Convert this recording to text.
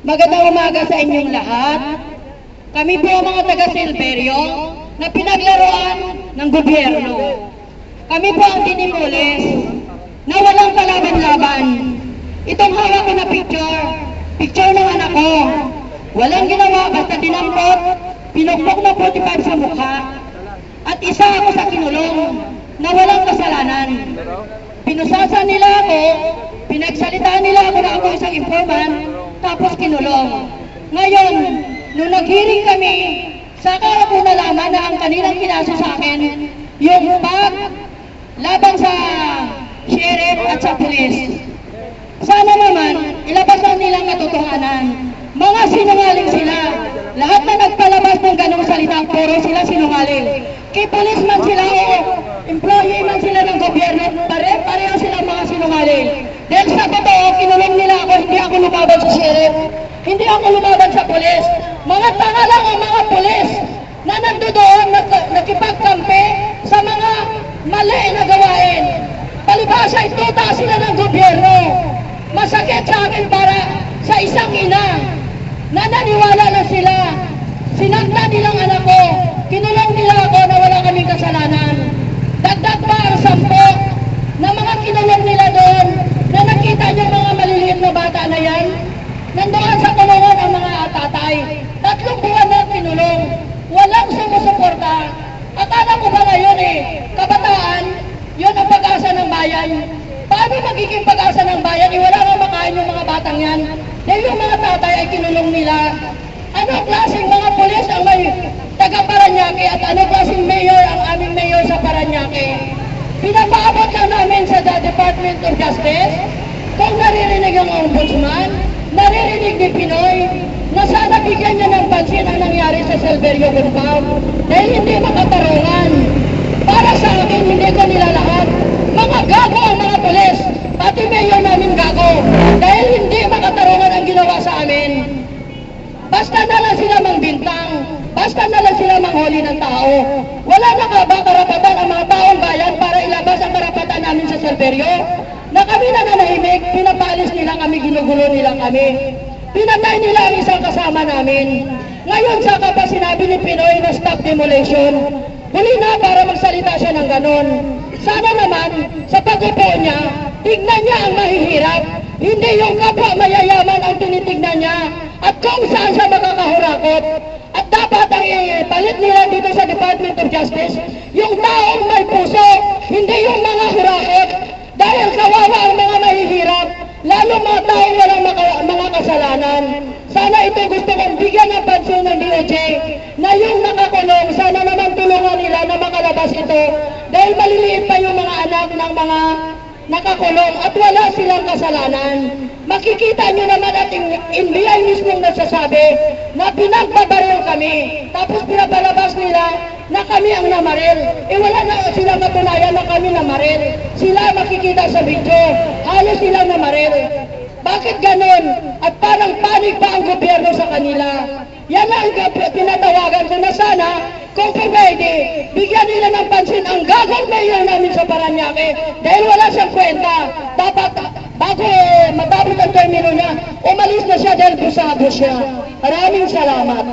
Magandang umaga sa inyong lahat. Kami po ang mga taga Silverio na pinaglaruan ng gobyerno. Kami po ang dinimulis na walang kalaban-laban. Itong hawak ko na picture, picture ng anak ko. Walang ginawa basta dinampot, pinukpok na 45 sa mukha. At isa ako sa kinulong na walang kasalanan. Pinusasan nila ako, pinagsalitaan nila ako na ako isang informant, tapos kinulong. Ngayon, nung nag-hearing kami, saka ako nalaman na ang kanilang kinaso sa akin, yung pag laban sa sheriff at sa pulis. Sana naman, ilabas ang nilang katotohanan. Mga sinungaling sila. Lahat na nagpalabas ng ganong salita, puro sila sinungaling. Kay policeman sila o employee man sila ng gobyerno, pare, pareho sila mga sinungaling. Dahil sa totoo, kinulong nila lumaban sa sheriff. Hindi ako lumaban sa pulis. Mga tanga lang ang mga pulis na nandoon, nak- nakipagkampi sa mga mali na gawain. Palibasa, ituta sila ng gobyerno. Masakit sa akin para sa isang ina na naniwala na sila. Sinakta nilang anak ko. Kinulong nila ako na wala kaming kasalanan. Dagdag pa ang sampo na mga kinulong nila doon na nakita niyo mga maliliit na bata na yan. Nandoon sa kulungan ang mga tatay. Tatlong kinulong. Walang sumusuporta. Akala mo ba ngayon eh, kabataan, yun ang pag-asa ng bayan. Paano magiging pag-asa ng bayan? Eh, wala nga makain yung mga batang yan. Dahil yung mga tatay ay kinulong nila. Ano klaseng mga pulis ang may taga Paranaque at ano klaseng mayor ang aming mayor sa Paranaque? Pinapaabot lang namin sa the Department of Justice kung naririnig ang ombudsman, naririnig ni Pinoy, na sana bigyan niya ng pansin ang Silverio Compound dahil hindi makatarungan. Para sa akin, hindi ko nilalahat. Mga gago ang mga pulis, pati mayor namin gago, dahil hindi makatarungan ang ginawa sa amin. Basta na lang sila mangbintang, basta na lang sila manghuli ng tao. Wala na nga ba karapatan ang mga taong bayan para ilabas ang karapatan namin sa Silverio? Na kami nananahimik, pinapalis nila kami, ginugulo nila kami. Pinatay nila ang isang kasama namin. Ngayon saka pa sinabi ni Pinoy na stop demolition. Huli na para magsalita siya ng ganon. Sana naman, sa pag-upo niya, tignan niya ang mahihirap. Hindi yung kapwa mayayaman ang tinitignan niya at kung saan siya makakahurakot. At dapat ang ipalit nila dito sa Department of Justice, ito dahil maliliit pa yung mga anak ng mga nakakulong at wala silang kasalanan. Makikita nyo naman at NBI mismo nagsasabi na pinagbabaril kami. Tapos pinapalabas nila na kami ang namaril. Eh wala na sila matunayan na kami namaril. Sila makikita sa video, halos silang namaril. Bakit ganon? At parang panig pa ang gobyerno sa kanila. Yan ang pinatawagan ko na sana kung pwede, bigyan nila ng pansin ang gagawin mayor namin sa Paranaque dahil wala siyang kwenta. Dapat bago eh, matapos ang termino niya, umalis na siya dahil busado siya. Maraming salamat.